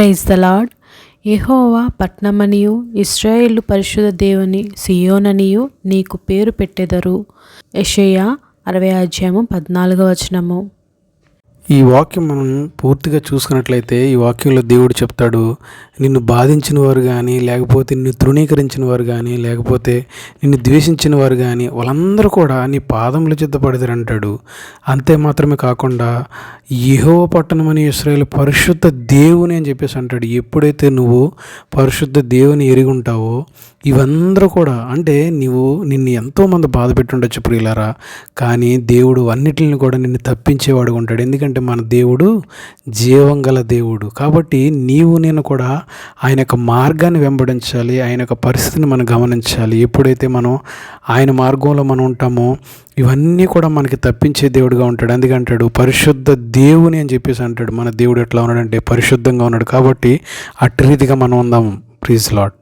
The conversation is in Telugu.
ప్రైజ్ ద లాడ్ యెహోవా పట్నమనియు ఇస్రాయేలు పరిశుద్ధ దేవుని సియోననియు నీకు పేరు పెట్టెదరు. యెషయా అరవై అధ్యాయము పద్నాలుగవ వచనము. ఈ వాక్యం మనం పూర్తిగా చూసుకున్నట్లయితే ఈ వాక్యంలో దేవుడు చెప్తాడు నిన్ను బాధించిన వారు కానీ లేకపోతే నిన్ను తృణీకరించిన వారు కానీ లేకపోతే నిన్ను ద్వేషించిన వారు కానీ వాళ్ళందరూ కూడా నీ పాదంలో చిత్తపడతారు అంటాడు. అంతే మాత్రమే కాకుండా యెహో పట్టణమని ఇస్రాయలు పరిశుద్ధ దేవుని అని చెప్పేసి అంటాడు. ఎప్పుడైతే నువ్వు పరిశుద్ధ దేవుని ఎరిగి ఉంటావో ఇవందరూ కూడా అంటే నువ్వు నిన్ను ఎంతోమంది బాధ పెట్టుండొచ్చు ప్రియులారా కానీ దేవుడు అన్నిటిని కూడా నిన్ను తప్పించేవాడు ఉంటాడు. ఎందుకంటే మన దేవుడు జీవం గల దేవుడు. కాబట్టి నీవు నేను కూడా ఆయన యొక్క మార్గాన్ని వెంబడించాలి ఆయన యొక్క పరిస్థితిని మనం గమనించాలి. ఎప్పుడైతే మనం ఆయన మార్గంలో మనం ఉంటామో ఇవన్నీ కూడా మనకి తప్పించే దేవుడుగా ఉంటాడు. అందుకంటాడు పరిశుద్ధ దేవుని అని చెప్పేసి అంటాడు. మన దేవుడు ఎట్లా ఉన్నాడంటే పరిశుద్ధంగా ఉన్నాడు. కాబట్టి అట్టి రీతిగా మనం ఉందాము ప్లీజ్ లాడ్